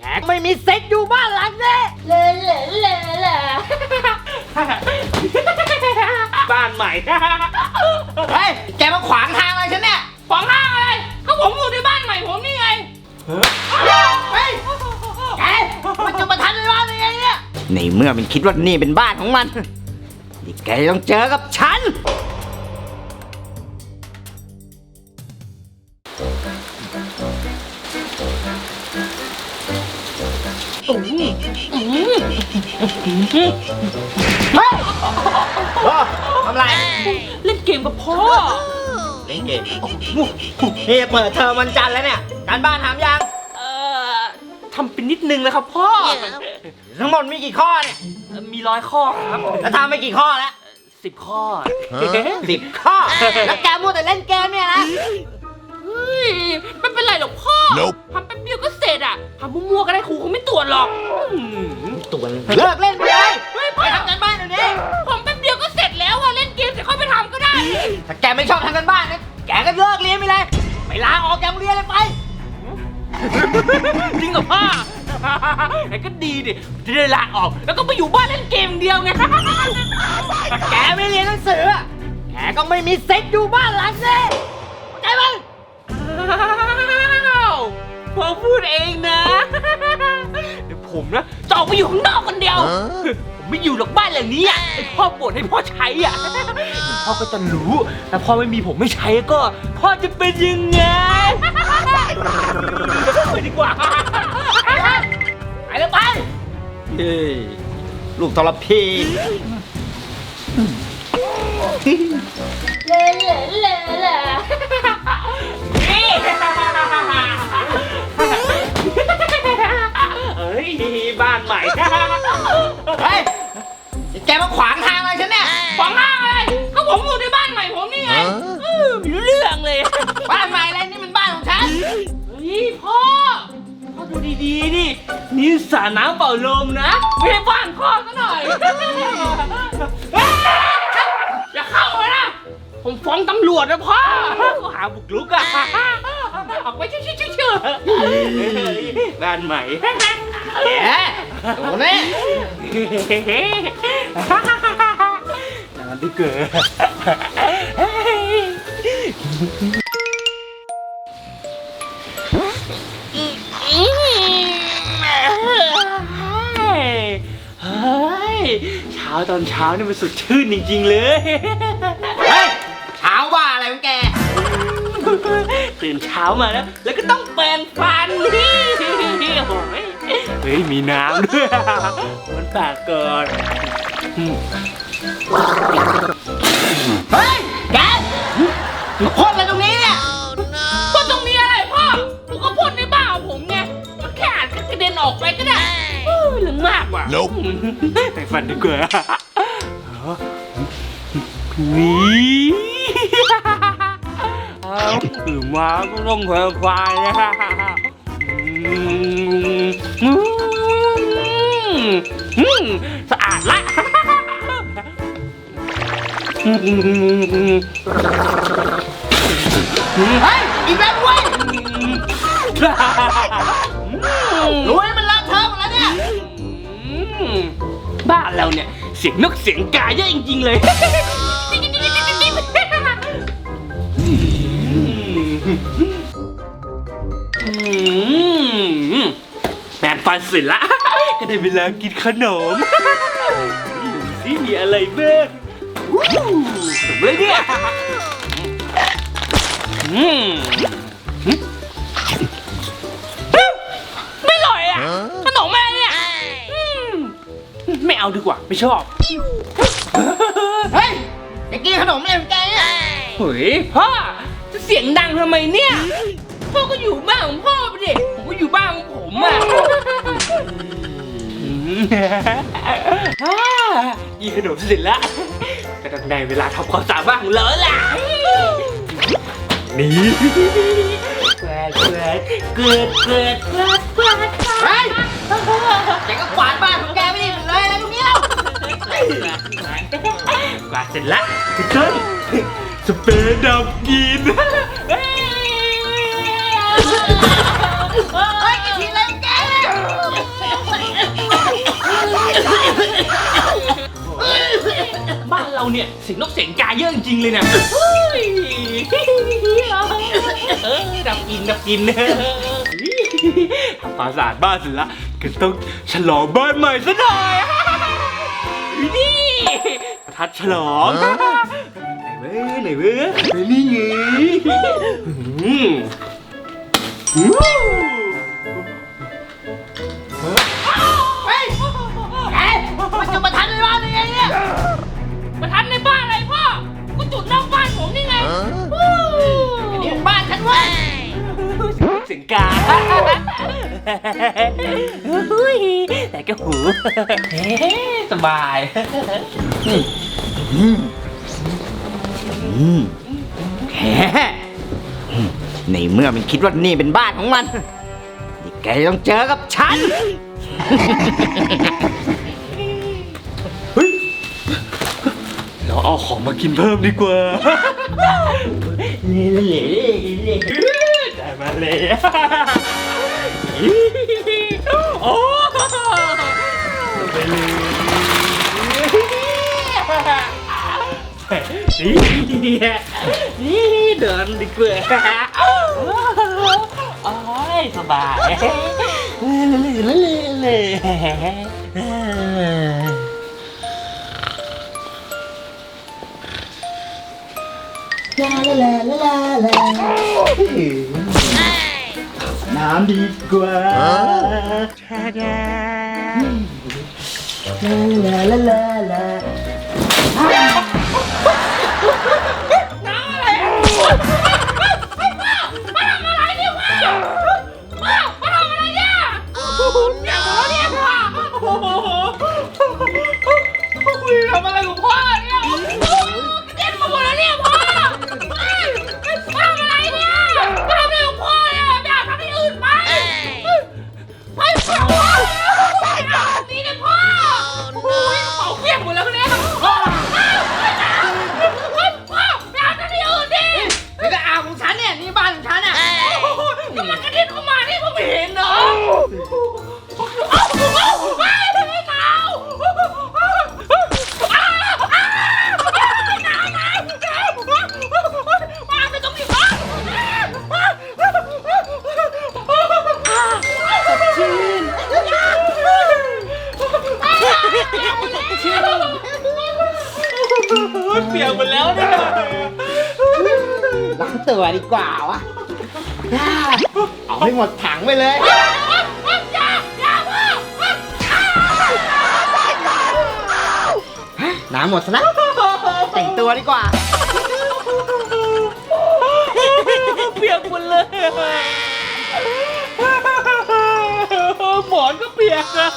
แกไม่มีเซ็ตอยู่บ้านหลังนี้เลเลเลเลบ้านใหม่ เฮ้ย แกมาขวางทางอะไรฉันเนี่ย ขวางห้างอะไร ก็ผมอยู่ในบ้านใหม่ผมนี่ไง เฮ้ยแกมันจะมาทันในบ้านได้ไงเนี่ย ในเมื่อมันคิดว่านี่เป็นบ้านของมันนี่แกต้องเจอกับฉัน เฮ้ยทำไรเล่นเกมกับพ่อ เล่นเกมนี่เปิดเทอมวันจันทร์แล้วเนี่ย การบ้านทำยัง เอ่อทำเป็นนิดนึงเลยครับพ่อ ทั้งหมดมีกี่ข้อเนี่ยเอ่อมีร้อยข้อครับแล้วทำไปกี่ข้อแล้วสิบข้อสิบข้อ แล้วแกมัวแต่เล่นเกมเนี่ยนะเฮ้ยไม่เป็นไรหรอกพ่อทำแป๊บเดียวก็เสร็จอะทำมั่วๆก็ได้ครูเขาไม่ตรวจหรอกอืมตัวเลิกเล่นไปเลยเฮ้ยไปพ่อทำการบ้านเดี๋ยวนี้ผมแป๊บเดียวก็เสร็จแล้วอะเล่นเกมเสร็จค่อยไปทำก็ได้ถ้าแกไม่ชอบทำการบ้านนะแกก็เลิกเรียนไปเลยไปลาออกจากโรงเรียนเลยไป จริงเหรอพ่อไอ้ก็ดีดิจะได้ลาออก แล้วก็ไปอยู่บ้านเล่นเกมอย่างเดียวไงถ้าแกไม่เรียนหนังสืออะแกก็ไม่มีเซ็ตอยู่บ้านหลังนี้ พ่อพูดเองนะ เดี๋ยวผมนะจะออกไปอยู่ข้างนอกคนเดียว ผมไม่อยู่หรอกบ้านหลังนี้อะไอพ่อบ่นให้พ่อใช้อะพ่อก็จะรู้แต่พ่อไม่มีผมไม่ใช้ก็ พ่อจะเป็นยังไงไปดีกว่าไปเลยไปเฮ้ยลูกทรพีเลเลเลเลนี่ เฮ้ยบ้านใหม่เฮ้ยแกมาขวางทางอะไรฉันเนี่ยขวางห้างอะไรก็ผมอยู่ในบ้านใหม่ผมนี่ไงเออไม่รู้เรื่องเลย บ้านใหม่อะไรนี่มันบ้านของฉันเฮ้ยพ่อพ่อดูดีๆดินี่สระน้ำเป่าลมนะไม่ใช่บ้านพ่อซะหน่อยเฮ้ยอย่าเข้ามานะผมฟ้องตำรวจนะพ่อก็หาบุกรุกอะ ออกไปชิวๆๆบ้านใหม่แกโดนแน่นานที่เกิดเฮ้ยเช้าตอนเช้านี่มันสดชื่นจริงๆเลย ตื่นเช้ามาแล้ว แล้วก็ต้องแปรงฟันนี่โอ้ยเฮ้ยมีน้ำด้วยมันปากก่อนอืมเฮ้ยแกมาพ่นอะไรตรงนี้เนี่ยพ่นตรงนี้อะไรพ่อผมก็พ่นในบ้านของผมไงมันแค่อาจจะกระเด็นออกไปก็ได้เออเรื่องมากว่ะ Nope แต่งฟันดีกว่านี่ ก็ต้องแขวนควายนะสะอาดละเฮ้ยอีแล้วเว้ยรู้ให้มันเลอะเทอะหมดแล้วเนี่ย บ้านเราเนี่ย เสียงนกเสียงกาเยอะจริงๆเลย แปรงฟันเสร็จละ ก็ได้เวลากินขนมดูสิมีอะไรบ้างวู้สมเลยเนี่ยอืมไม่อร่อยอะ ขนมอะไรเนี่ยอืมไม่เอาดีกว่า ไม่ชอบ เฮ้ยจะกินขนมอะไรของแกเนี่ยเฮ้ยพ่อจะเสียงดังทำไมเนี่ย พ่อก็อยู่บ้านของพ่อไปดิผมก็อยู่บ้านของผมอะอ่ายิงขนมเสร็จแล้วก็ต้องได้เวลาทำความสะอาดบ้านของเราแล้วล่ะ นี่เกิดเกิดเกิดเกิดเกิดเกิดเฮ้ยแกก็กวาดบ้านของแกไม่ได้เลยอะไรตรงนี้แล้วกวาดเสร็จแล้วพี่ต้นสเปรย์ดับกลิ เนี่ยเสียงนกเสียงกาเยอะจริงๆเลยเนี่ยเฮ้ยเออดับกินดับกินทำความสะอาดบ้านเสร็จแล้วก็ต้องฉลองบ้านใหม่ซะหน่อยนี่ประทัดฉลองไหนเว้ยไหนเว้ยนี่ไง อุ้ยแต่ก็หูเฮ้สบายอืมแหมในเมื่อมันคิดว่านี่เป็นบ้านของมัน นี่แกต้องเจอกับฉันเราเอาของมากินเพิ่มดีกว่าเล่เล่เล่ได้มาเลย โอ้ไปเลยนี่เดินดีกว่าโอ้ยสบายเล่เล่เล่เล่ลาลาลาลาลา น้ำดีกว่าลาล ตัวดีกว่าวะเอาให้หมดถังไปเลยน้ำหมดซะแล้วแต่งตัวดีกว่า เปียกหมดเลยหมอนก็เปียกอะ